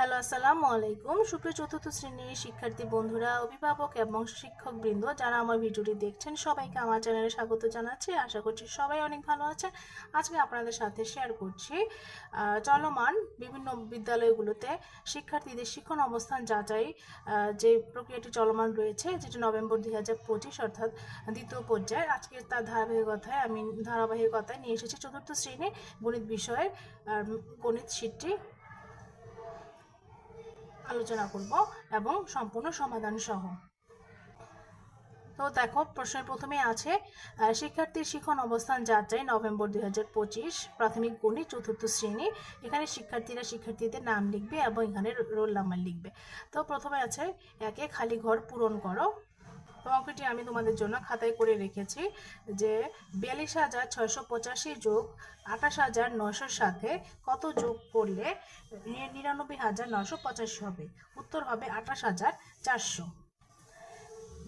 Hello, আসসালামু আলাইকুম। সুপ্রিয় চতুর্থ শ্রেণির শিক্ষার্থী বন্ধুরা, অভিভাবক এবং শিক্ষকবৃন্দ যারা আমার ভিডিওটি দেখছেন, সবাইকে আমার চ্যানেলে স্বাগত জানাচ্ছি। আশা করছি সবাই অনেক ভালো আছেন। আজকে আপনাদের সাথে শেয়ার করছি চলমান বিভিন্ন বিদ্যালয়গুলোতে শিক্ষার্থীদের শিক্ষণ অবস্থান যাচাই যে প্রক্রিয়াটি চলমান রয়েছে, যেটি নভেম্বর দুই হাজার পঁচিশ, অর্থাৎ দ্বিতীয় পর্যায়ে। আজকে তার ধারাবাহিকতায় আমি ধারাবাহিকতায় নিয়ে এসেছি চতুর্থ শ্রেণি গণিত বিষয়ের গণিত শীটটি। আলোচনা করব এবং সম্পূর্ণ সমাধান সহ। তো দেখো, প্রশ্নের প্রথমে আছে শিক্ষার্থীর শিক্ষণ অবস্থান যাচাই নভেম্বর দুই হাজার পঁচিশ, প্রাথমিক গণিত চতুর্থ শ্রেণি। এখানে শিক্ষার্থীরা শিক্ষার্থীদের নাম লিখবে এবং এখানে রোল নাম্বার লিখবে। তো প্রথমে আছে, একে খালি ঘর পূরণ করো। অঙ্কটি আমি তোমাদের জন্য খাতায় করে রেখেছি যে বিয়াল্লিশ হাজার ছয়শো পঁচাশি যোগ আঠাশ হাজার নশোর সাথে কত যোগ করলে নিরানব্বই হাজার নশো পঁচাশি হবে? উত্তর হবে আঠাশ হাজার চারশো।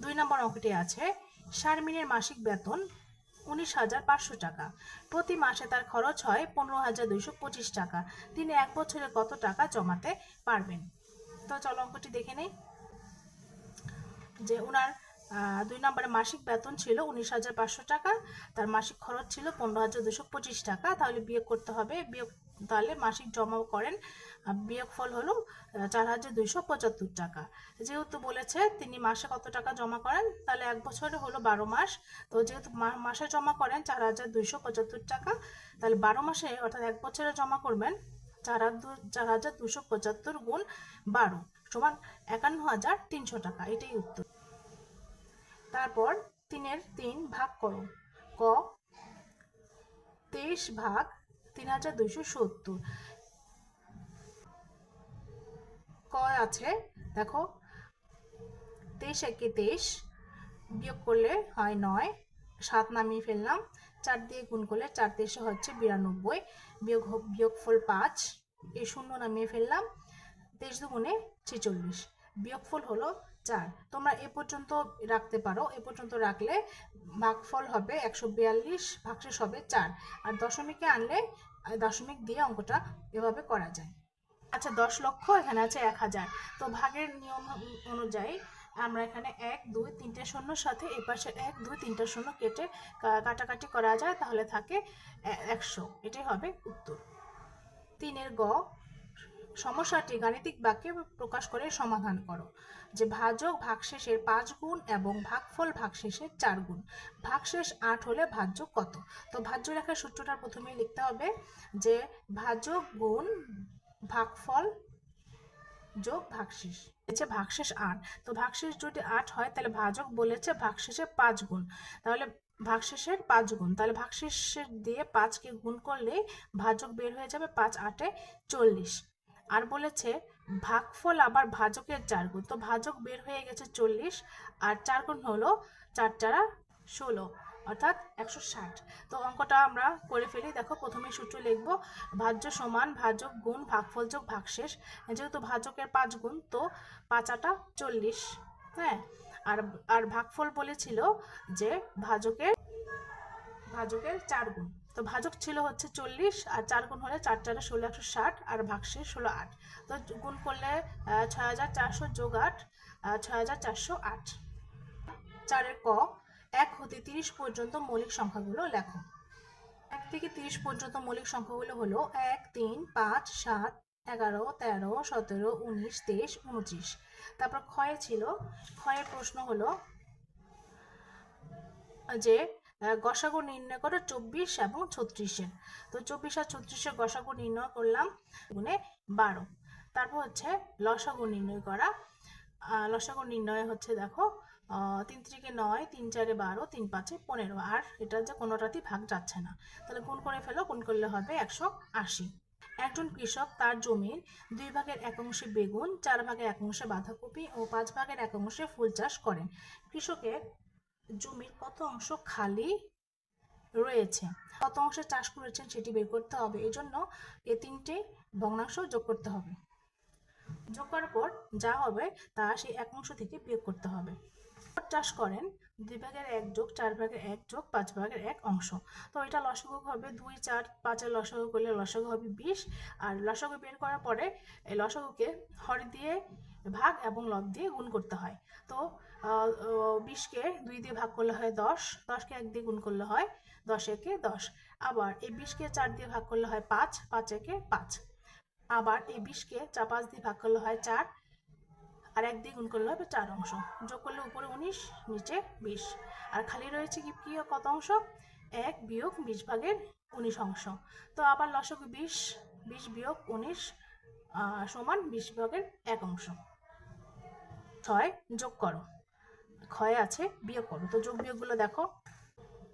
দুই নম্বর অঙ্কটি আছে, শারমিনের মাসিক বেতন উনিশ হাজার পাঁচশো টাকা। প্রতি মাসে তার খরচ হয় পনেরো হাজার দুইশো পঁচিশ টাকা। তিনি এক বছরে কত টাকা জমাতে পারবেন? তো চলো অঙ্কটি দেখে নেই। যে ওনার দুই নম্বরে মাসিক বেতন ছিল উনিশ হাজার পাঁচশো টাকা তার মাসিক খরচ ছিল পনেরো হাজার দুশো পঁচিশ টাকা। তাহলে বিয়োগ করতে হবে বিয়োগ তাহলে মাসিক জমা করেন আহ, বিয়োগ ফল হলো চার হাজার দুইশো পঁচাত্তর টাকা। যেহেতু বলেছে তিনি মাসে কত টাকা জমা করেন তাহলে এক বছরে হলো বারো মাস। তো যেহেতু মাসে জমা করেন চার হাজার দুইশো পঁচাত্তর টাকা তাহলে বারো মাসে অর্থাৎ এক বছরে জমা করবেন চার চার হাজার দুশো পঁচাত্তর গুণ বারো সমান একান্ন হাজার তিনশো টাকা। এটাই উত্তর। তারপর তিনের তিন ভাগ করো ক, তেইশ ভাগ তিন হাজার দুইশো সত্তর। ক আছে, দেখো, তেইশ একে তেইশ বিয়োগ করলে হয় নয়, সাত নামিয়ে ফেললাম, চার দিয়ে গুণ করলে চার তেইশে হচ্ছে বিরানব্বই, বিয়োগ বিয়োগফল পাঁচ, এই শূন্য নামিয়ে ফেললাম, তেইশ দুগুণে ছেচল্লিশ বিয়োগফল হলো চার। তোমরা এ পর্যন্ত রাখতে পারো। এ পর্যন্ত রাখলে ভাগফল হবে একশো বিয়াল্লিশ, ভাগশেষ হবে চার। আর দশমিকে আনলে দশমিক দিয়ে অঙ্কটা এভাবে করা যায়। আচ্ছা দশ লক্ষ, এখানে আছে এক হাজার। তো ভাগের নিয়ম অনুযায়ী আমরা এখানে এক, দুই, তিনটে শূন্যর সাথে এ পাশে এক, দুই, তিনটে শূন্য কেটে কাটাকাটি করা যায়, তাহলে থাকে একশো। এটাই হবে উত্তর। তিনের গ সমস্যাটি গাণিতিক বাক্যে প্রকাশ করে সমাধান করো। যে ভাজক ভাগশেষের পাঁচ গুণ এবং ভাগফল ভাগশেষের চার গুণ। ভাগশেষ আট হলে ভাজ্য কত? তো ভাজ্য রেখার সূত্রটা প্রথমেই লিখতে হবে যে ভাজক গুণ ভাগফল যোগ ভাগশেষ। হচ্ছে ভাগশেষ আট। তো ভাগশেষ যদি আট হয়, তাহলে ভাজক বলেছে ভাগশেষে পাঁচ গুণ। তাহলে ভাগশেষের পাঁচ গুণ। তাহলে ভাগশেষের দিয়ে পাঁচকে গুণ করলে ভাজক বের হয়ে যাবে পাঁচ আটে চল্লিশ। আর বলেছে, ভাগফল আবার ভাজকের চার গুণ তো ভাজক বের হয়ে গেছে চল্লিশ, আর চার গুণ হলো চার চারা ষোলো, অর্থাৎ একশো ষাট। তো অঙ্কটা আমরা করে ফেলি। দেখো প্রথমে সূত্র লিখব, ভাজ্য সমান ভাজক গুণ ভাগফল যোগ ভাগশেষ। যেহেতু ভাজকের পাঁচ গুণ, তো পাঁচ আটা চল্লিশ হ্যাঁ? আর আর ভাগফল বলেছিল যে ভাজকের ভাজকের চার গুণ। তো ভাজক ছিল হচ্ছে চল্লিশ আর চার গুণ হলে চার চারে ষোলো, একশো ষাট আর ভাগশেষ ষোলো আট। তো গুণ করলে ছয় হাজার চারশো যোগ আট ছয় হাজার চারশো আট। চারের ক, এক হতে তিরিশ পর্যন্ত মৌলিক সংখ্যাগুলো লেখো। এক থেকে তিরিশ পর্যন্ত মৌলিক সংখ্যাগুলো হলো এক, তিন, পাঁচ, সাত, এগারো, তেরো, সতেরো, উনিশ, তেইশ, উনত্রিশ। তারপর ক্ষয়ে ছিল, ক্ষয়ের প্রশ্ন হলো যে গসাগু নির্ণয় করো চব্বিশ এবং ছত্রিশের তো চব্বিশ আর ছত্রিশের গসাগু নির্ণয় করলাম, গুণে বারো। তারপর হচ্ছে লসাগু নির্ণয় করা। লসাগু নির্ণয় হচ্ছে দেখো তিন তিরিকে নয়, তিন চারে বারো, তিন পাঁচে পনেরো। আর এটা যে কোনোটাতেই ভাগ যাচ্ছে না। তাহলে গুণ করে ফেলো, গুণ করলে হবে একশো আশি। একজন কৃষক তার জমির দুই ভাগের এক অংশে বেগুন, চার ভাগের এক অংশে বাঁধাকপি ও পাঁচ ভাগের এক অংশে ফুল চাষ করেন। কৃষকের জমির কত অংশ খালি রয়েছে। কত অংশে চাষ করেছেন সেটি বের করতে হবে। এই জন্য এই তিনটে ভগ্নাংশ যোগ করতে হবে। যোগ করার পর যা হবে তা সেই এক অংশ থেকে বিয়োগ করতে হবে। চাষ করেন? দুই ভাগের এক যোগ চার ভাগের এক যোগ পাঁচ ভাগের এক অংশ। তো এটা লসাগু হবে দুই, চার, পাঁচের লসাগু করলে লসাগু হবে বিশ। আর লসাগু বের করার পরে এই লসাগুকে হর দিয়ে ভাগ এবং লব দিয়ে গুণ করতে হয়। তো বিশকে দুই দিয়ে ভাগ করলে হয় দশ, দশকে এক দিয়ে গুণ করলে হয় দশ, একে দশ। আবার এই বিশকে চার দিয়ে ভাগ করলে হয় পাঁচ পাঁচ, একে পাঁচ। আবার এই বিশকে চা পাঁচ দিয়ে ভাগ করলে হয় চার, আর এক দিয়ে গুণ করলে হবে চার অংশ। যোগ করলে উপরে উনিশ, নিচে বিশ। আর খালি রয়েছে কি কি, কত অংশ? এক বিয়োগ বিশ ভাগের উনিশ অংশ। তো আবার লসক বিশ বিশ বিয়োগ উনিশ সমান বিশ ভাগের এক অংশ। ছয় যোগ করো। ক্ষয় আছে বিয়োগ করো। তো যোগ বিয়োগগুলো দেখো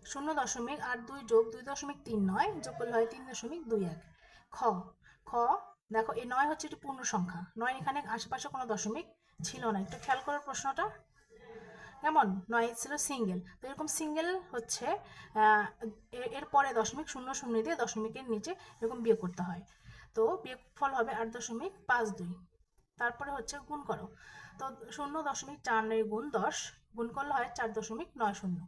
শূন্য দশমিক আট দুই যোগ দুই দশমিক তিন নয় যোগ করলে হয় তিন দশমিক দুই এক। খ খ দেখো এই নয় হচ্ছে একটি পূর্ণ সংখ্যা। নয় এখানে আশেপাশে কোনো দশমিক ছিল না। একটু খেয়াল করার প্রশ্নটা। কেমন? নয় ছিল সিঙ্গেল তো এরকম সিঙ্গেল হচ্ছে আহ, এ- এর পরে দশমিক শূন্য শূন্য দিয়ে দশমিকের নিচে এরকম বিয়োগ করতে হয়। তো বিয়োগ ফল হবে আট দশমিক পাঁচ দুই। তারপরে হচ্ছে গুণ করো। তো শূন্য দশমিক চার নয় গুণ দশ গুণ করলে হয় চার দশমিক নয় শূন্য।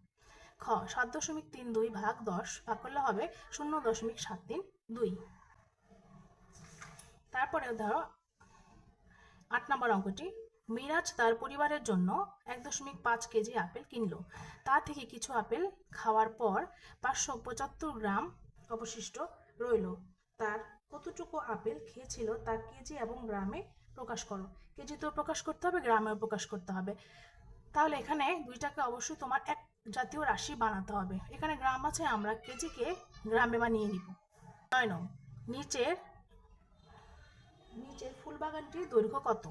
খ, সাত দশমিক তিন দুই ভাগ দশ ভাগ করলে হবে শূন্য দশমিক সাত তিন দুই। তারপরে ধরো, আট নম্বর অঙ্কটি, মিরাজ তার পরিবারের জন্য এক দশমিক পাঁচ কেজি আপেল কিনলো। তা থেকে কিছু আপেল খাওয়ার পর পাঁচশো পঁচাত্তর গ্রাম অবশিষ্ট রইল। তার কতটুকু আপেল খেয়েছিল তা কেজি এবং গ্রামে প্রকাশ করো। কেজি তো প্রকাশ করতে হবে, গ্রামেও প্রকাশ করতে হবে। তাহলে এখানে দুইটাকে অবশ্যই তোমার এক জাতীয় রাশি বানাতে হবে। এখানে গ্রাম আছে, আমরা কেজিকে গ্রামে বানিয়ে নিব। নয় নং, নিচের নিচের ফুলবাগানটির দৈর্ঘ্য কত?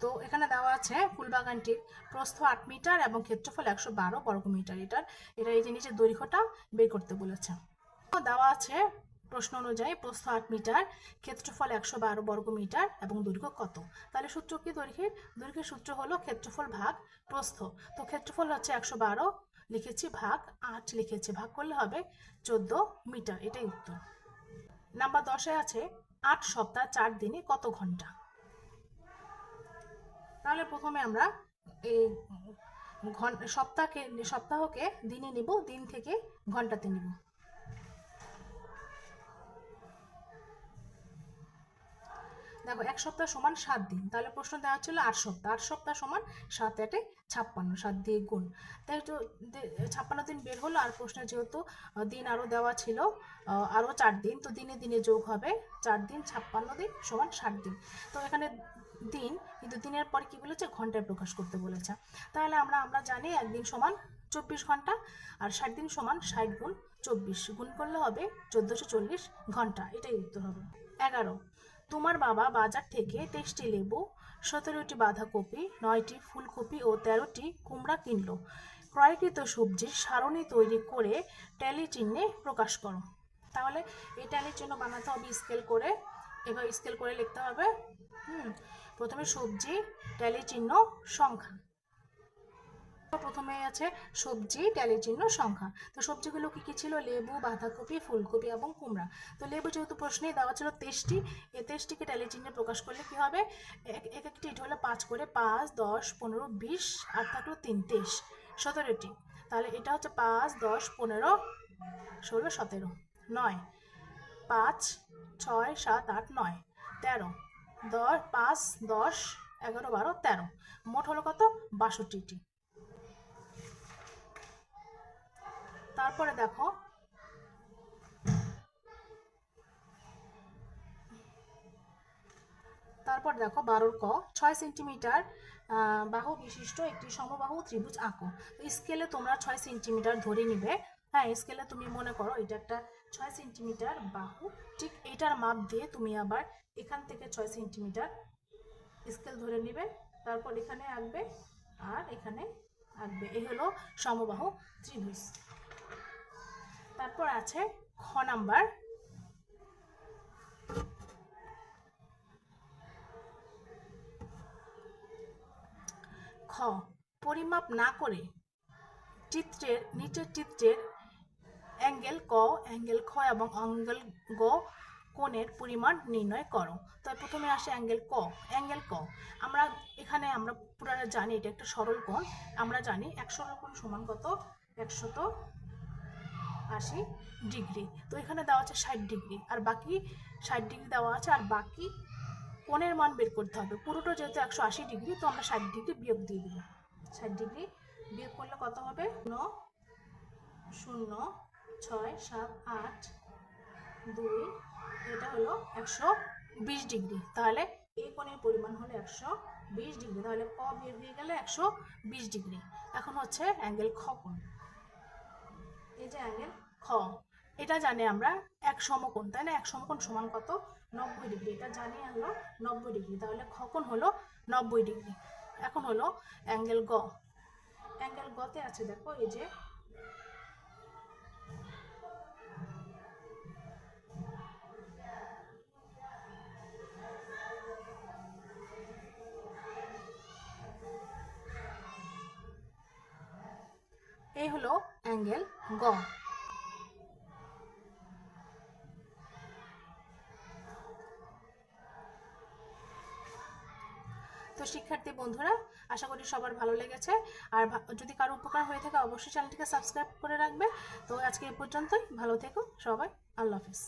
তো এখানে দেওয়া আছে ফুলবাগানটির প্রস্থ আট মিটার এবং ক্ষেত্রফল একশো বারো বর্গ মিটার এটার এটা এই যে নিচের দৈর্ঘ্যটা বের করতে বলেছে। দেওয়া আছে প্রশ্ন অনুযায়ী প্রস্থ আট মিটার, ক্ষেত্রফল একশো বারো বর্গ মিটার এবং দৈর্ঘ্য কত? তাহলে সূত্র কি দৈর্ঘ্যের? দৈর্ঘ্যের সূত্র হলো ক্ষেত্রফল ভাগ প্রস্থ। তো ক্ষেত্রফল হচ্ছে একশো বারো, লিখেছি ভাগ আট, লিখেছি ভাগ করলে হবে চোদ্দ মিটার, এটাই উত্তর। নাম্বার দশে আছে আট সপ্তাহ চার দিনে কত ঘণ্টা? তাহলে প্রথমে আমরা এই সপ্তাহকে সপ্তাহকে দিনে নিব, দিন থেকে ঘন্টাতে নিব। দেখো, এক সপ্তাহ সমান সাত দিন। তাহলে প্রশ্ন দেওয়া ছিল আট সপ্তাহ। আট সপ্তাহ সমান সাত, আটে ছাপ্পান্ন, সাত দিয়ে গুণ। তাই ছাপ্পান্ন দিন বের হলো, আর প্রশ্নে যেহেতু দিন আরও দেওয়া ছিল আরও চার দিন, তো দিনে দিনে যোগ হবে চার দিন, ছাপ্পান্ন দিন সমান ষাট দিন। তো এখানে দিন, কিন্তু দিনের পরে কি বলেছে? ঘন্টায় প্রকাশ করতে বলেছে। তাহলে আমরা আমরা জানি একদিন সমান চব্বিশ ঘণ্টা, আর ষাট দিন সমান ষাট গুণ চব্বিশ। গুণ করলে হবে চোদ্দোশো চল্লিশ ঘণ্টা। এটাই উত্তর হবে। এগারো। তোমার বাবা বাজার থেকে তেইশটি লেবু, সতেরোটি বাঁধাকপি, নয়টি ফুলকপি ও তেরোটি কুমড়া কিনল। ক্রয়কৃত সবজির সারণি তৈরি করে ট্যালি চিহ্নে প্রকাশ করো। তাহলে এই ট্যালির চিহ্ন বানাতে হবে স্কেল করে। এভাবে স্কেল করে লিখতে হবে। হুম, প্রথমে সবজি, ট্যালি চিহ্ন, সংখ্যা। প্রথমে আছে সবজি ট্যালি চিহ্ন, সংখ্যা। তো সবজিগুলো কি কি ছিল? লেবু, বাঁধাকপি, ফুলকপি এবং কুমড়া। তো লেবু যেহেতু প্রশ্নেই দেওয়া ছিল তেইশটি এই তেইশটিকে ট্যালি চিহ্নে প্রকাশ করলে কি হবে? এক এক একটি এটা হলো পাঁচ করে পাঁচ, দশ, পনেরো, বিশ, আর থাকল তিন, তেইশ, সতেরোটি। তাহলে এটা হচ্ছে পাঁচ, দশ, পনেরো, ষোলো, সতেরো, নয়, পাঁচ, ছয়, সাত, আট, নয়, তেরো, দশ, পাঁচ, দশ, এগারো, বারো, তেরো। মোট হলো কত? বাষট্টিটি। তারপরে দেখো। তারপর দেখো বারোর ক, ছয় সেন্টিমিটার বাহু বিশিষ্ট একটি সমবাহু ত্রিভুজ আঁকো। স্কেলে তোমরা ছয় সেন্টিমিটার ধরে নিবে। হ্যাঁ স্কেলে তুমি মনে করো এটা একটা ছয় সেন্টিমিটার বাহু। ঠিক এটার মাপ দিয়ে তুমি আবার এখান থেকে ছয় সেন্টিমিটার স্কেল ধরে নিবে। তারপর এখানে আঁকবে আর এখানে আঁকবে। এই হলো সমবাহু ত্রিভুজ। তারপর আছে খ নাম্বার। খ, পরিমাপ না করে চিত্রের নিচের চিত্রের অ্যাঙ্গেল ক, অ্যাঙ্গেল খ এবং অ্যাঙ্গেল গ কোণের পরিমাণ নির্ণয় করো। তো প্রথমে আসে অ্যাঙ্গেল ক অ্যাঙ্গেল ক। আমরা এখানে আমরা পুরাটা জানি এটা একটা সরল কোণ। আমরা জানি এক সরল কোণ সমান কত? একশত আশি ডিগ্রি। তো এখানে দেওয়া আছে ষাট ডিগ্রি। আর বাকি ষাট ডিগ্রি দেওয়া আছে, আর বাকি কোণের মান বের করতে হবে। পুরোটা যেহেতু একশো আশি ডিগ্রি, তো আমরা ষাট ডিগ্রি বিয়োগ দিয়ে দেবো। ষাট ডিগ্রি বিয়োগ করলে কত হবে? ন শূন্য, ছয়, সাত, আট, দুই, এটা হলো একশো বিশ ডিগ্রি। তাহলে এই কোণের পরিমাণ হলো একশো বিশ ডিগ্রি। তাহলে ক বিয়োগ হয়ে গেলে একশো বিশ ডিগ্রি। এখন হচ্ছে অ্যাঙ্গেল খ কোণ। এই যে অ্যাঙ্গেল, খ। এটা জানি আমরা এক সমকোণ, তাই না? এক সমকোণ সমান কত? নব্বই ডিগ্রি। এটা জানি আমরা নব্বই ডিগ্রি। তাহলে খ কোণ হলো নব্বই ডিগ্রি। এখন হলো অ্যাঙ্গেল গ। অ্যাঙ্গেল গতে আছে, দেখো, এই যে এই হলো অ্যাঙ্গেল গ তো শিক্ষার্থী বন্ধুরা, আশা করি সবার ভালো লেগেছে। আর যদি কারও উপকার হয়ে থাকে, অবশ্যই চ্যানেলটিকে সাবস্ক্রাইব করে রাখবে। তো আজকে এ পর্যন্তই। ভালো থেকো সবাই। আল্লাহ হাফিজ।